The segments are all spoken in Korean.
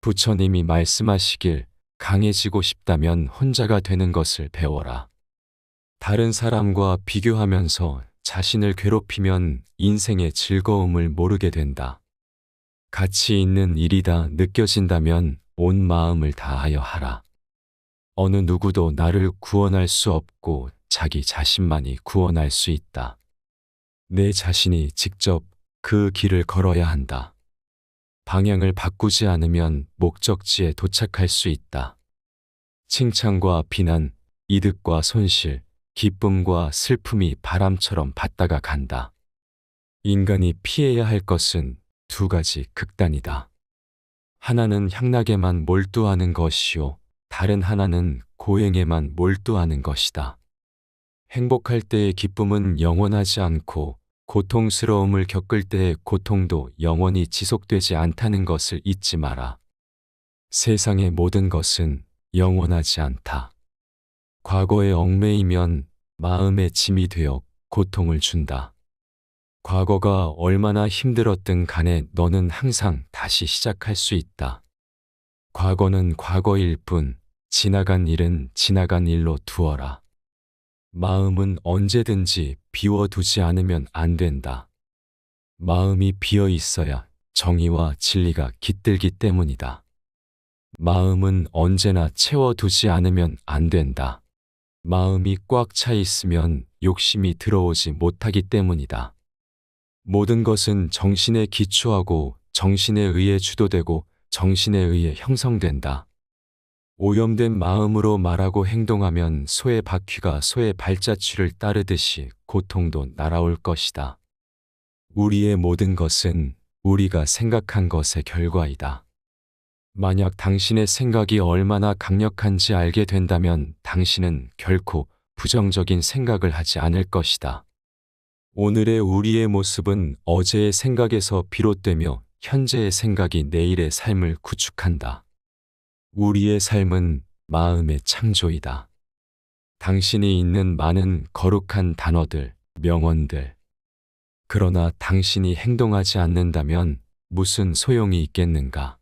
부처님이 말씀하시길 강해지고 싶다면 혼자가 되는 것을 배워라. 다른 사람과 비교하면서 자신을 괴롭히면 인생의 즐거움을 모르게 된다. 가치 있는 일이다 느껴진다면 온 마음을 다하여 하라. 어느 누구도 나를 구원할 수 없고 자기 자신만이 구원할 수 있다. 내 자신이 직접 그 길을 걸어야 한다. 방향을 바꾸지 않으면 목적지에 도착할 수 있다. 칭찬과 비난, 이득과 손실, 기쁨과 슬픔이 바람처럼 받다가 간다. 인간이 피해야 할 것은 두 가지 극단이다. 하나는 향락에만 몰두하는 것이요. 다른 하나는 고행에만 몰두하는 것이다. 행복할 때의 기쁨은 영원하지 않고 고통스러움을 겪을 때의 고통도 영원히 지속되지 않다는 것을 잊지 마라. 세상의 모든 것은 영원하지 않다. 과거에 얽매이면 마음의 짐이 되어 고통을 준다. 과거가 얼마나 힘들었든 간에 너는 항상 다시 시작할 수 있다. 과거는 과거일 뿐, 지나간 일은 지나간 일로 두어라. 마음은 언제든지 비워두지 않으면 안 된다. 마음이 비어 있어야 정의와 진리가 깃들기 때문이다. 마음은 언제나 채워두지 않으면 안 된다. 마음이 꽉 차 있으면 욕심이 들어오지 못하기 때문이다. 모든 것은 정신에 기초하고 정신에 의해 주도되고 정신에 의해 형성된다. 오염된 마음으로 말하고 행동하면 소의 바퀴가 소의 발자취를 따르듯이 고통도 날아올 것이다. 우리의 모든 것은 우리가 생각한 것의 결과이다. 만약 당신의 생각이 얼마나 강력한지 알게 된다면 당신은 결코 부정적인 생각을 하지 않을 것이다. 오늘의 우리의 모습은 어제의 생각에서 비롯되며 현재의 생각이 내일의 삶을 구축한다. 우리의 삶은 마음의 창조이다. 당신이 있는 많은 거룩한 단어들, 명언들. 그러나 당신이 행동하지 않는다면 무슨 소용이 있겠는가?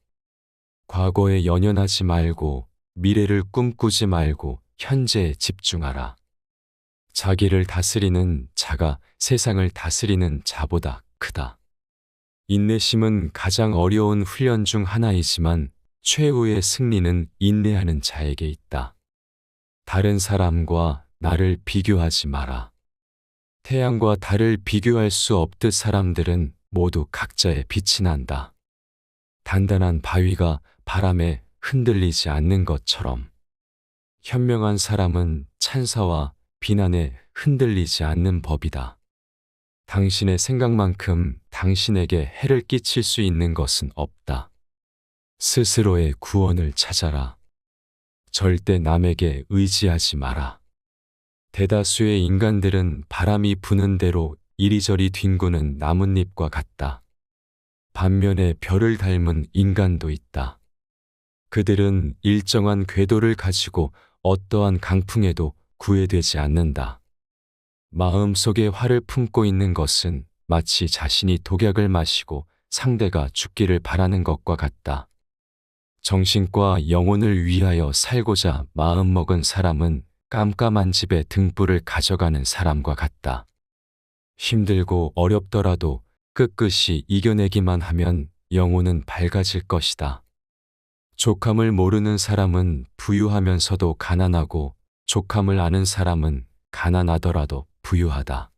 과거에 연연하지 말고 미래를 꿈꾸지 말고 현재에 집중하라. 자기를 다스리는 자가 세상을 다스리는 자보다 크다. 인내심은 가장 어려운 훈련 중 하나이지만 최후의 승리는 인내하는 자에게 있다. 다른 사람과 나를 비교하지 마라. 태양과 달을 비교할 수 없듯 사람들은 모두 각자의 빛이 난다. 단단한 바위가 바람에 흔들리지 않는 것처럼 현명한 사람은 찬사와 비난에 흔들리지 않는 법이다. 당신의 생각만큼 당신에게 해를 끼칠 수 있는 것은 없다. 스스로의 구원을 찾아라. 절대 남에게 의지하지 마라. 대다수의 인간들은 바람이 부는 대로 이리저리 뒹구는 나뭇잎과 같다. 반면에 별을 닮은 인간도 있다. 그들은 일정한 궤도를 가지고 어떠한 강풍에도 구애되지 않는다. 마음 속에 화를 품고 있는 것은 마치 자신이 독약을 마시고 상대가 죽기를 바라는 것과 같다. 정신과 영혼을 위하여 살고자 마음먹은 사람은 깜깜한 집에 등불을 가져가는 사람과 같다. 힘들고 어렵더라도 끝끝이 이겨내기만 하면 영혼은 밝아질 것이다. 족함을 모르는 사람은 부유하면서도 가난하고 족함을 아는 사람은 가난하더라도 부유하다.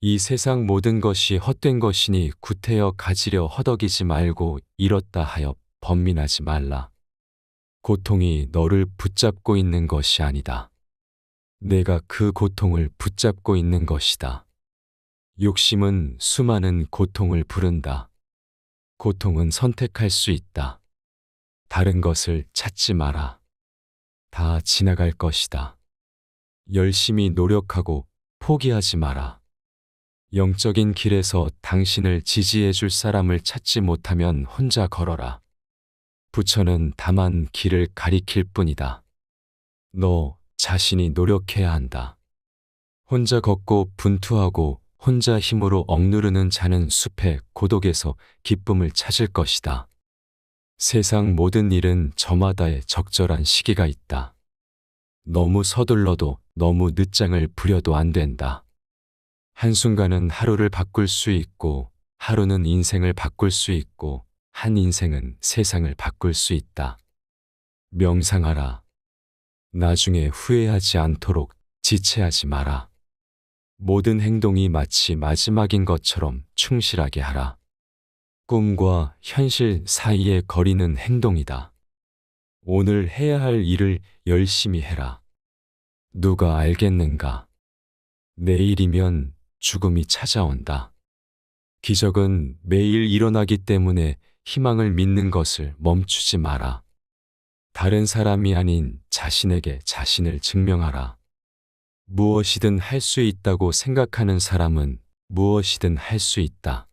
이 세상 모든 것이 헛된 것이니 구태여 가지려 허덕이지 말고 잃었다 하여 번민하지 말라. 고통이 너를 붙잡고 있는 것이 아니다. 내가 그 고통을 붙잡고 있는 것이다. 욕심은 수많은 고통을 부른다. 고통은 선택할 수 있다. 다른 것을 찾지 마라. 다 지나갈 것이다. 열심히 노력하고 포기하지 마라. 영적인 길에서 당신을 지지해 줄 사람을 찾지 못하면 혼자 걸어라. 부처는 다만 길을 가리킬 뿐이다. 너 자신이 노력해야 한다. 혼자 걷고 분투하고 혼자 힘으로 억누르는 자는 숲의 고독에서 기쁨을 찾을 것이다. 세상 모든 일은 저마다의 적절한 시기가 있다. 너무 서둘러도 너무 늦장을 부려도 안 된다. 한순간은 하루를 바꿀 수 있고, 하루는 인생을 바꿀 수 있고, 한 인생은 세상을 바꿀 수 있다. 명상하라. 나중에 후회하지 않도록 지체하지 마라. 모든 행동이 마치 마지막인 것처럼 충실하게 하라. 꿈과 현실 사이의 거리는 행동이다. 오늘 해야 할 일을 열심히 해라. 누가 알겠는가? 내일이면 죽음이 찾아온다. 기적은 매일 일어나기 때문에 희망을 믿는 것을 멈추지 마라. 다른 사람이 아닌 자신에게 자신을 증명하라. 무엇이든 할 수 있다고 생각하는 사람은 무엇이든 할 수 있다.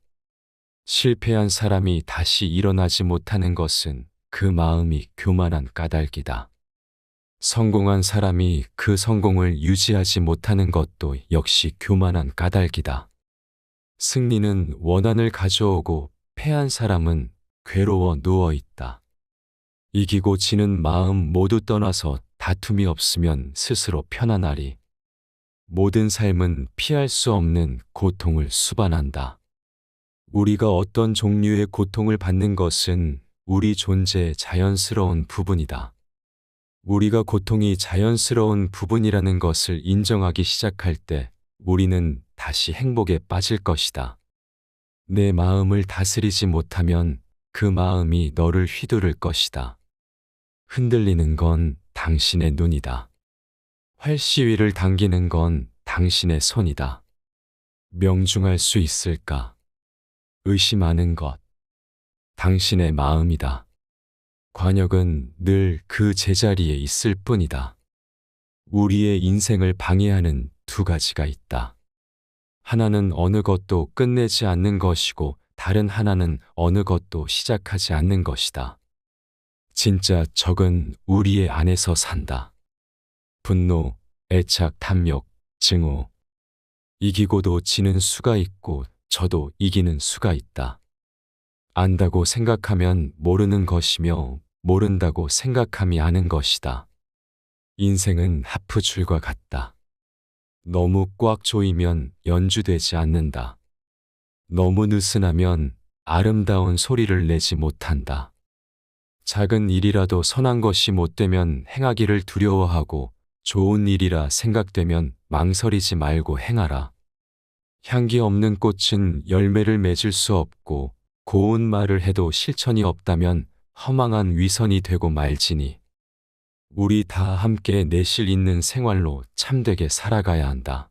실패한 사람이 다시 일어나지 못하는 것은 그 마음이 교만한 까닭이다. 성공한 사람이 그 성공을 유지하지 못하는 것도 역시 교만한 까닭이다. 승리는 원한을 가져오고 패한 사람은 괴로워 누워 있다. 이기고 지는 마음 모두 떠나서 다툼이 없으면 스스로 편안하리. 모든 삶은 피할 수 없는 고통을 수반한다. 우리가 어떤 종류의 고통을 받는 것은 우리 존재의 자연스러운 부분이다. 우리가 고통이 자연스러운 부분이라는 것을 인정하기 시작할 때 우리는 다시 행복에 빠질 것이다. 내 마음을 다스리지 못하면 그 마음이 너를 휘두를 것이다. 흔들리는 건 당신의 눈이다. 활시위를 당기는 건 당신의 손이다. 명중할 수 있을까? 의심하는 것. 당신의 마음이다. 관역은 늘 그 제자리에 있을 뿐이다. 우리의 인생을 방해하는 두 가지가 있다. 하나는 어느 것도 끝내지 않는 것이고 다른 하나는 어느 것도 시작하지 않는 것이다. 진짜 적은 우리의 안에서 산다. 분노, 애착, 탐욕, 증오. 이기고도 지는 수가 있고 저도 이기는 수가 있다. 안다고 생각하면 모르는 것이며 모른다고 생각함이 아는 것이다. 인생은 하프줄과 같다. 너무 꽉 조이면 연주되지 않는다. 너무 느슨하면 아름다운 소리를 내지 못한다. 작은 일이라도 선한 것이 못되면 행하기를 두려워하고 좋은 일이라 생각되면 망설이지 말고 행하라. 향기 없는 꽃은 열매를 맺을 수 없고 고운 말을 해도 실천이 없다면 허망한 위선이 되고 말지니 우리 다 함께 내실 있는 생활로 참되게 살아가야 한다.